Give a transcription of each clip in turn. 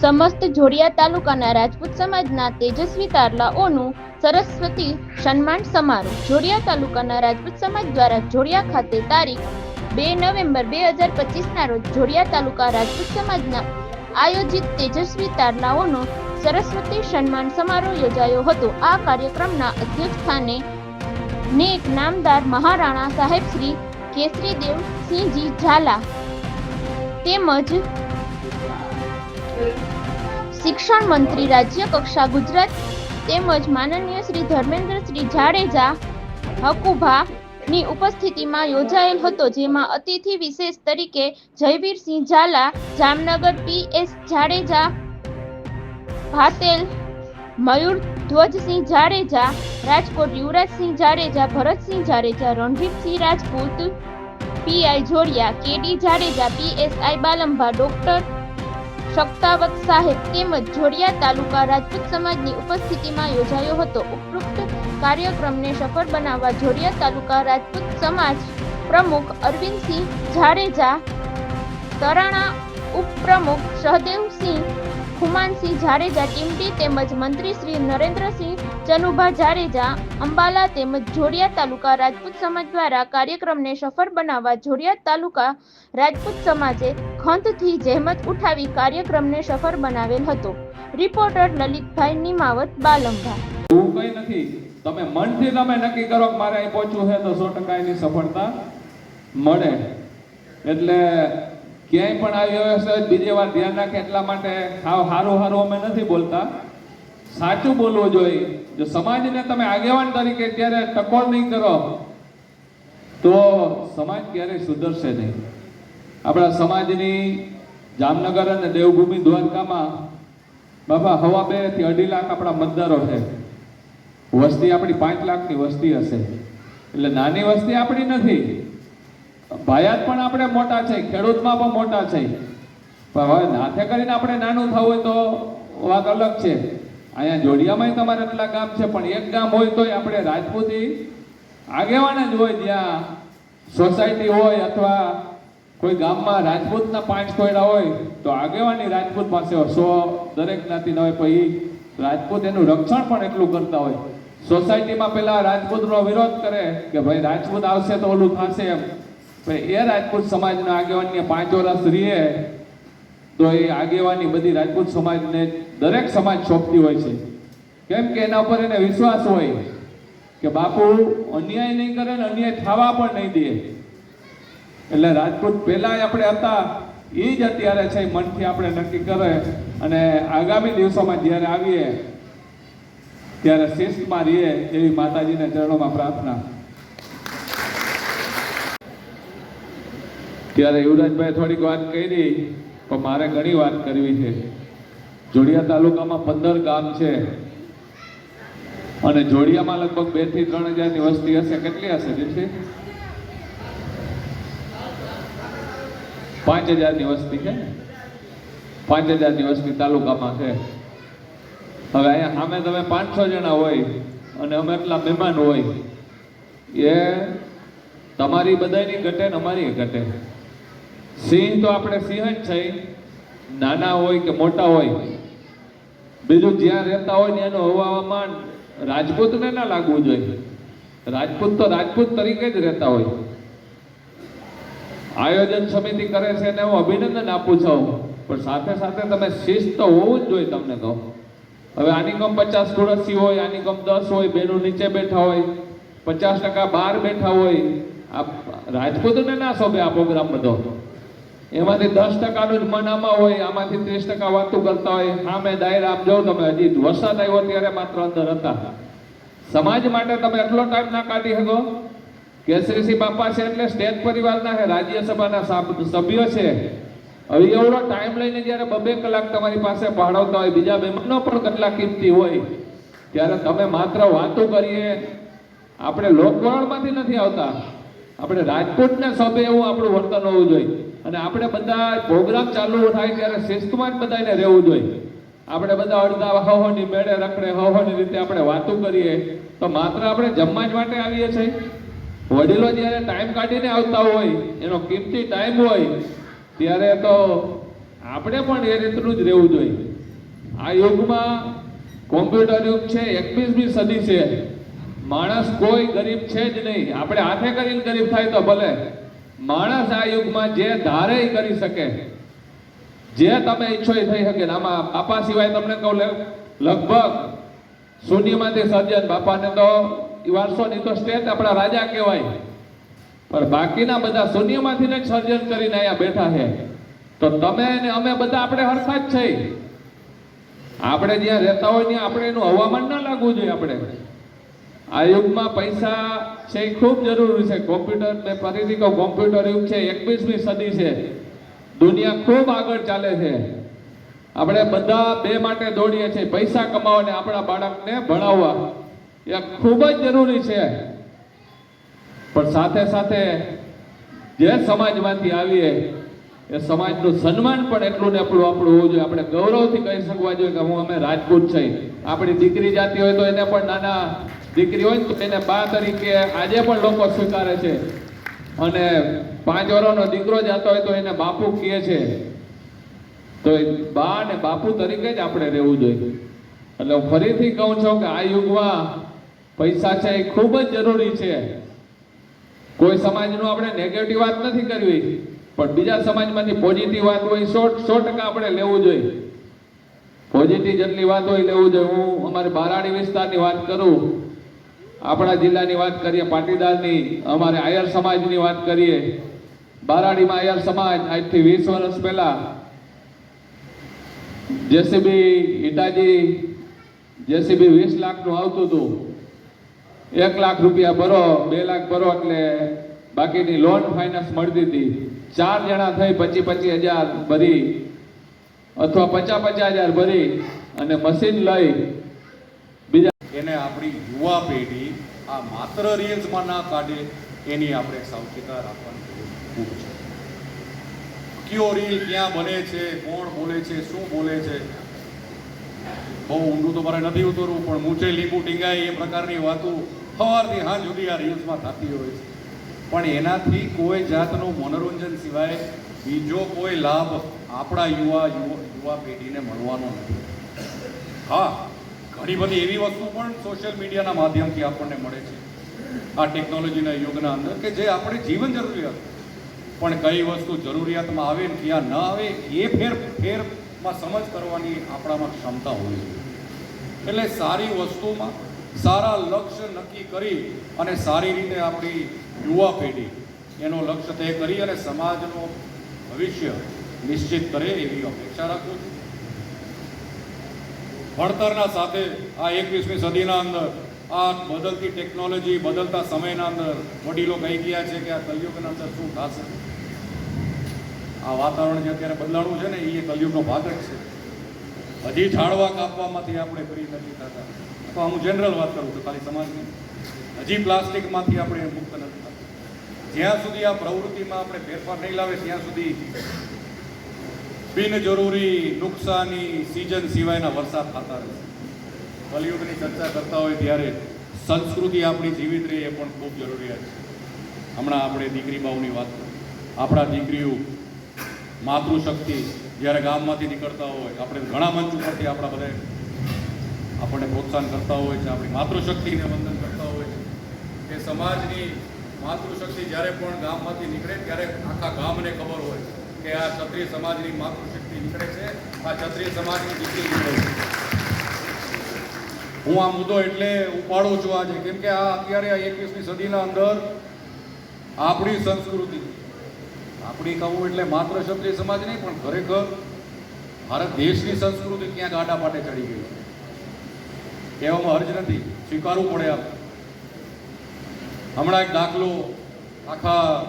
સમસ્ત જોડિયા તાલુકાના રાજપૂત સમાજના તેજસ્વી તારલાઓનું સરસ્વતી સન્માન સમારોહ. જોડિયા તાલુકાના રાજપૂત સમાજ દ્વારા જોડિયા ખાતે તારીખ બે નવેમ્બર બે હજાર પચીસના રોજ જોડિયા તાલુકા રાજપૂત સમાજના આયોજિત તેજસ્વી તારલાઓનો સરસ્વતી સન્માન સમારોહ યોજાયો હતો. આ કાર્યક્રમના અધ્યક્ષ સ્થાને નેક નામદાર મહારાણા સાહેબ શ્રી કેસરીદેવ સિંહજી ઝાલા તેમજ શિક્ષણ મંત્રી રાજ્ય કક્ષા ગુજરાત તેમજ માનનીય શ્રી ધર્મેન્દ્રશ્રી જાડેજા હકુભા ની ઉપસ્થિતિમાં યોજાયેલ હતો, જેમાં અતિથિ વિશેષ તરીકે Jayveersinh Zala, Jamnagar P S Jadeja, Bhatel, Mayur Dhvajsinh Jadeja, Rajkot Yuvrajsinh Jadeja, Bharatsinh Jadeja, Ranjitsinh Rajput PI Jodiya KD Jadeja PSI Balambha, doctor Shaktawat સાહેબ તેમજ જોડિયા તાલુકા રાજપૂત સમાજની ઉપસ્થિતિમાં યોજાયો હતો. ઉપરોક્ત કાર્યક્રમને સફળ બનાવવા જોડિયા તાલુકા રાજપૂત સમાજ પ્રમુખ અરવિંદસિંહ જાડેજા, તરાણા ઉપપ્રમુખ સહદેવસિંહ ખુમાનસિંહ જાડેજા ટીમટી તેમજ મંત્રી શ્રી નરેન્દ્રસિંહ ચનુભા જાડેજા, અંબાલા તેમજ જોડિયા તાલુકા રાજપૂત સમાજ દ્વારા કાર્યક્રમને સફળ બનાવવા જોડિયા તાલુકા રાજપૂત સમાજે ખંતથી જહેમત ઉઠાવી કાર્યક્રમને સફળ બનાવેલ હતો. રિપોર્ટર લલિતભાઈ નિમાવત, બાલંભા. એવું નથી. તમે મનથી તમે નક્કી કરો કે મારે અહીં પહોંચવું છે તો સો ટકા એની સફળતા મળે. એટલે ક્યાંય પણ આવી હશે બીજી વાર ધ્યાન રાખે એટલા માટે સાવ હારું હારું અમે નથી બોલતા. સાચું બોલવું જોઈએ. જો સમાજને તમે આગેવાન તરીકે ત્યારે ટકોર નહીં કરો, તો સમાજ ક્યારેય સુધરશે નહીં. આપણા સમાજની જામનગર અને દેવભૂમિ દ્વારકામાં બાબા હવા બેથી અઢી લાખ આપણા મતદારો છે. વસ્તી આપણી પાંચ લાખની વસ્તી હશે. એટલે નાની વસ્તી આપણી નથી. ભાયાત પણ આપણે મોટા છે, ખેડૂતમાં પણ મોટા છે. પણ હવે નાથે કરીને આપણે નાનું થવું હોય તો વાત અલગ છે. અહીંયા જોડિયામાં તમારે એટલા ગામ છે, પણ એક ગામ હોય તોય આપણે રાજપૂતી આગેવાન જ હોય જ્યાં સોસાયટી હોય અથવા કોઈ ગામમાં રાજપૂતના પાંચ કોયડા હોય, તો આગેવાની રાજપૂત પાસે હોય. સો દરેક જ્ઞાતિના હોય પછી રાજપૂત એનું રક્ષણ પણ એટલું કરતા હોય. સોસાયટીમાં પેલા રાજપૂતનો વિરોધ કરે કે ભાઈ રાજપૂત આવશે તો ઓલું થશે એમ. પણ એ રાજપૂત સમાજના આગેવાનને પાંચ વર્ષ રહીએ તો એ આગેવાની બધી રાજપૂત સમાજને દરેક સમાજ સોંપતી હોય છે. કેમ કે એના ઉપર એને વિશ્વાસ હોય કે બાપુ અન્યાય નહીં કરે ને અન્યાય થવા પણ નહીં દે. એટલે રાજપૂત પહેલા આપણે હતા, એ જ અત્યારે છે, મનથી આપણે નક્કી કરે અને આગામી દિવસોમાં જ્યારે આવીએ, ત્યારે શિસ્તમાં રહીએ એવી માતાજીના ચરણોમાં પ્રાર્થના. ત્યારે યુવરાજભાઈ થોડીક વાત કરી, પણ મારે ઘણી વાત કરવી છે. જોડિયા તાલુકામાં પંદર ગામ છે. અને જોડિયામાં લગભગ બેથી ત્રણ હજારની વસ્તી હશે, કેટલી હશે દીપસી પાંચ હજારની વસ્તી છે? પાંચ હજારની વસ્તી તાલુકામાં છે. હવે અહીંયા સામે તમે પાંચસો જણા હોય, અને અમે એટલા મહેમાન હોય, એ તમારી બધાની ઘટે ને અમારી ઘટે. સિંહ તો આપણે સિંહ જ છે. નાના હોય કે મોટા હોય. બીજું જ્યાં રહેતા હોય ને એનું હવામાન રાજપૂતને ના લાગવું જોઈએ. રાજપૂત તો રાજપૂત તરીકે જ રહેતા હોય. આયોજન સમિતિ કરે છે એને હું અભિનંદન આપું છું. પણ સાથે સાથે તમે શિસ્ત તો હોવું જ જોઈએ તમને કહું. હવે આની કમ પચાસ ખુરશી હોય, આની કમ દસ હોય, બેનું નીચે બેઠા હોય, પચાસ ટકા બહાર બેઠા હોય. આ રાજપૂતને ના શોભે આ પ્રોગ્રામ બધો. એમાંથી દસ ટકાનું જ મન આમાં હોય, આમાંથી ત્રીસ ટકા વાતું કરતા હોય. સામે ડાયર આપ જો તમે, હજી વરસાદ આવ્યો ત્યારે માત્ર અંદર હતા. સમાજ માટે તમે એટલો ટાઈમ ના કાઢી શકો. કેસરીસિંહ બાપા છે એટલે સ્ટેટ પરિવારના છે, રાજ્યસભાના સભ્યો છે. હવે એવડો ટાઈમ લઈને જ્યારે બબે કલાક તમારી પાસે પહાડવતા હોય, બીજા મહેમાનો પણ કેટલા કિંમતી હોય, ત્યારે તમે માત્ર વાતો કરીએ. આપણે લોકવરણમાંથી નથી આવતા. આપણે રાજકોટના સભ્ય એવું આપણું વર્તન હોવું જોઈએ. અને આપણે બધા પ્રોગ્રામ ચાલુ થાય ત્યારે શિસ્તમાં જ બધાને રહેવું જોઈએ. આપણે બધા અડધા હહોની મેળે રખડે, હહોની રીતે આપણે વાતો કરીએ. તો માત્ર આપણે જમવા જ માટે આવીએ છીએ. વડીલો જ્યારે ટાઈમ કાઢીને આવતા હોય, એનો કિંમતી ટાઈમ હોય, ત્યારે તો આપણે પણ એ રીતનું જ રહેવું જોઈએ. આ યુગમાં કોમ્પ્યુટર યુગ છે, એકવીસમી સદી છે. માણસ કોઈ ગરીબ છે જ નહીં. આપણે હાથે કરીને ગરીબ થાય તો ભલે. માણસ આ યુગમાં જે ધારે કરી શકે, જે તમે ઈચ્છો એ થઈ શકે, ને આમાં બાપા સિવાય તમને કહું લગભગ શૂન્યમાંથી સર્જન, બાપાને તો વારસો નહીં તો સ્ટેટ આપણા રાજા કહેવાય. પણ બાકીના બધા શૂન્યમાંથી જ સર્જન કરીને અહીંયા બેઠા છે. તો તમે ને અમે બધા આપણે હરખા જ છે આપણે જ્યાં રહેતા હોય ત્યાં આપણે એનું હવામાન ના લાગવું જોઈએ આપણે. આ યુગમાં પૈસા છે એ ખૂબ જરૂરી છે. કોમ્પ્યુટર મેં ફરીથી કહું કોમ્પ્યુટર યુગ છે, એકવીસમી સદી છે. દુનિયા ખૂબ આગળ ચાલે છે. આપણે બધા બે માટે દોડીએ છીએ. પૈસા કમાવા અને આપણા બાળકને ભણાવવા. એ ખૂબ જ જરૂરી છે. પણ સાથે સાથે જે સમાજમાંથી આવીએ એ સમાજનું સન્માન પણ એટલું ને એટલું આપણું હોવું જોઈએ. આપણે ગૌરવથી કહી શકવા જોઈએ કે હું અમે રાજપૂત છે. આપણી દીકરી જાતિ હોય તો એને પણ નાના દીકરી હોય તો એને બા તરીકે આજે પણ લોકો સ્વીકારે છે. અને પાંચ વર્ષનો દીકરો જાતો હોય તો એને બાપુ કહે છે. તો એ બા અને બાપુ તરીકે જ આપણે રહેવું જોઈએ. એટલે હું ફરીથી કહું છું કે આ યુગમાં પૈસા છે એ ખૂબ જ જરૂરી છે. કોઈ સમાજનું આપણે નેગેટિવ વાત નથી કરવી. પણ બીજા સમાજમાંથી પોઝિટિવ વાત હોય, સો સો ટકા આપણે લેવું જોઈએ. પોઝિટિવ જેટલી વાત હોય લેવું જોઈએ. હું અમારે બારાણી વિસ્તારની વાત કરું, આપણા જિલ્લાની વાત કરીએ, પાટીદારની, અમારે આયર સમાજની વાત કરીએ. બારાડીમાં આયર સમાજ આજથી વીસ વર્ષ પહેલા જેસીબી હિટાજી જેસીબી વીસ લાખનું આવતું હતું. એક લાખ રૂપિયા ભરો, બે લાખ ભરો એટલે બાકીની લોન ફાઇનાન્સ મળતી હતી. ચાર જણા થઈ પચીસ પચીસ હજાર ભરી અથવા પચાસ પચાસ હજાર ભરી અને મશીન લઈ બીજા એને આપણી યુવા પેઢી આ માત્ર રીલ્સમાં ના કાઢે, એની આપણે સાવચેતા રાખવાની છે. કયો રીલ ક્યાં બને છે, કોણ બોલે છે, શું બોલે છે? બહુ ઊંડું તો મારે નથી ઉતરવું, પણ મૂંચે લીંબુ ટીંગાય એ પ્રકારની વાતો સવારથી હાથ સુધી આ રીલ્સમાં થતી હોય છે. પણ એનાથી કોઈ જાતનું મનોરંજન સિવાય બીજો કોઈ લાભ આપણા યુવા યુવા પેઢીને મળવાનો નથી. હા, ઘણી બધી એવી વસ્તુ પણ સોશિયલ મીડિયાના માધ્યમથી આપણને મળે છે. આ ટેકનોલોજીના યુગના અંદર કે જે આપણે જીવન જરૂરિયાત. પણ કઈ વસ્તુ જરૂરિયાતમાં આવે ને ક્યાં ન આવે એ ફેર ફેરમાં સમજ કરવાની આપણામાં ક્ષમતા હોવી જોઈએ. એટલે સારી વસ્તુમાં સારા લક્ષ્ય નક્કી કરી અને સારી રીતે આપણી યુવા પેઢી એનો લક્ષ્ય તય કરી અને સમાજનો ભવિષ્ય નિશ્ચિત કરે એવી અપેક્ષા રાખું છું. ભણતરના સાથે આ એકવીસમી સદીના અંદર આ બદલતી ટેકનોલોજી બદલતા સમયના અંદર વડીલો કહી ગયા છે કે આ કલયુગના અંદર શું થશે? આ વાતાવરણ જે અત્યારે બદલાણું છે ને, એ કલયુગનો ભાગ જ છે. હજી ઝાડવા કાપવામાંથી આપણે ફ્રી નથી થતા. તો હું જનરલ વાત કરું છું ખાલી સમાજની. હજી પ્લાસ્ટિકમાંથી આપણે મુક્ત નથી જ્યાં સુધી આ પ્રવૃત્તિમાં આપણે ફેરફાર નહીં લાવે, ત્યાં સુધી બિનજરૂરી નુકસાની સિઝન સિવાયના વરસાદ થતા રહેશે કલયુગની ચર્ચા કરતા હોય ત્યારે સંસ્કૃતિ આપણી જીવિત રહે એ પણ ખૂબ જરૂરિયાત છે. હમણાં આપણે દીકરી બાઉની વાત કરી. આપણા દીકરીઓ માતૃશક્તિ જ્યારે ગામમાંથી નીકળતા હોય, આપણે ઘણા મંચ ઉપરથી આપણા બધા આપણને પ્રોત્સાહન કરતા હોય છે, આપણી માતૃશક્તિને વંદન કરતા હોય છે. કે સમાજની માતૃશક્તિ જ્યારે પણ ગામમાંથી નીકળે ત્યારે આખા ગામને ખબર હોય કે આ ક્ષત્રિય સમાજની માતૃશક્તિ નીકળે છે, આ ક્ષત્રિય સમાજની દીકરી નીકળે છે. હું આ મુદ્દો એટલે ઉપાડું છું આજે, કેમ કે આ અત્યારે આ એકવીસમી સદીના અંદર આપણી સંસ્કૃતિ, આપણી કહું એટલે માત્ર ક્ષત્રિય સમાજ નહીં, પણ ખરેખર ભારત દેશની સંસ્કૃતિ ક્યાંક આડા પાટે ચડી ગઈ છે. કહેવામાં હર્જ નથી. સ્વીકારવું પડે આપ. હમણાં એક દાખલો આખા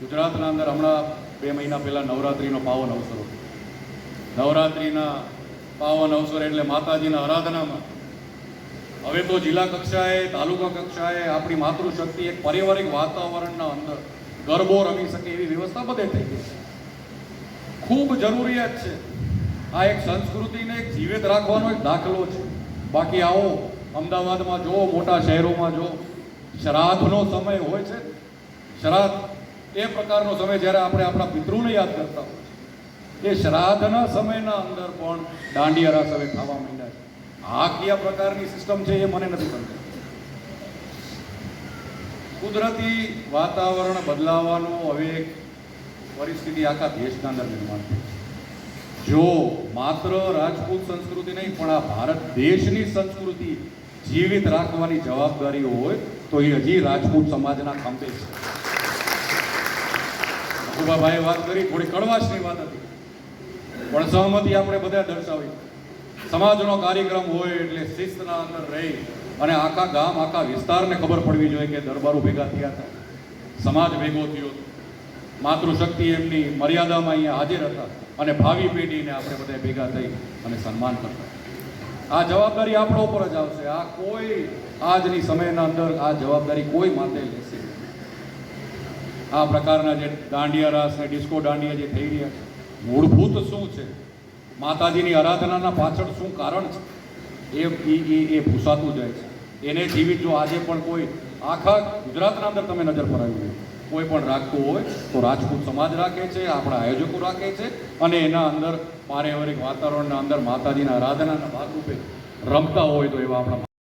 ગુજરાતના અંદર હમણાં બે મહિના પહેલાં નવરાત્રિનો પાવન અવસર હતો. નવરાત્રિના પાવન અવસર એટલે માતાજીના આરાધનામાં. હવે તો જિલ્લા કક્ષાએ, તાલુકા કક્ષાએ આપણી માતૃશક્તિ એક પારિવારિક વાતાવરણના અંદર ગરબો રમી શકે એવી વ્યવસ્થા બધે થઈ ગઈ છે. ખૂબ જરૂરિયાત છે. આ એક સંસ્કૃતિને જીવિત રાખવાનો એક દાખલો છે. બાકી આવો, અમદાવાદમાં જુઓ, મોટા શહેરોમાં જુઓ. શ્રાદ્ધનો સમય હોય છે. શ્રાદ્ધ એ પ્રકારનો સમય જ્યારે આપણે આપણા પિતૃને યાદ કરતા હોય એ શ્રાદ્ધના સમયના અંદર પણ દાંડિયા રાસ હવે ખાવા માંડ્યા છે. આ કયા પ્રકારની સિસ્ટમ છે એ મને નથી સમજાતું કુદરતી વાતાવરણ બદલાવાનો હવે પરિસ્થિતિ આખા દેશના અંદર નિર્માણ થઈ છે. જો માત્ર રાજપૂત સંસ્કૃતિ નહીં, પણ આ ભારત દેશની સંસ્કૃતિ જીવિત રાખવાની જવાબદારી હોય, તો એ હજી રાજપૂત સમાજના ખંભે છે. મકુબાભાઈએ વાત કરી, થોડી કડવાશની વાત હતી. પણ સહમતિ આપણે બધા દર્શાવી. સમાજનો કાર્યક્રમ હોય એટલે શિસ્તના અંદર રહી અને આખા ગામ, આખા વિસ્તારને ખબર પડવી જોઈએ કે દરબારો ભેગા થયા હતા. સમાજ ભેગો થયો હતો. માતૃશક્તિ એમની મર્યાદામાં અહીંયા હાજર હતા અને ભાવિ પેઢીને આપણે બધા ભેગા થઈ અને સન્માન કરતા. આ જવાબદારી આપણા ઉપર જ આવશે. આ કોઈ આજની સમયના અંદર આ જવાબદારી કોઈ માથે લેશે. આ પ્રકારના જે દાંડિયા રાસ ને ડિસ્કો દાંડિયા જે થઈ રહ્યા છે, મૂળભૂત શું છે? માતાજીની આરાધનાના પાછળ શું કારણ છે? એ એ એ ભૂસાતું જાય છે. એને જીવિત જો આજે પણ કોઈ આખા ગુજરાતના અંદર તમે નજર ફરાવી કોઈ પણ રાખતું હોય તો રાજપૂત સમાજ રાખે છે, આપણા આયોજકો રાખે છે અને એના અંદર પારિવારિક વાતાવરણના અંદર માતાજીના આરાધનાના ભાગરૂપે રમતા હોય તો એવા આપણા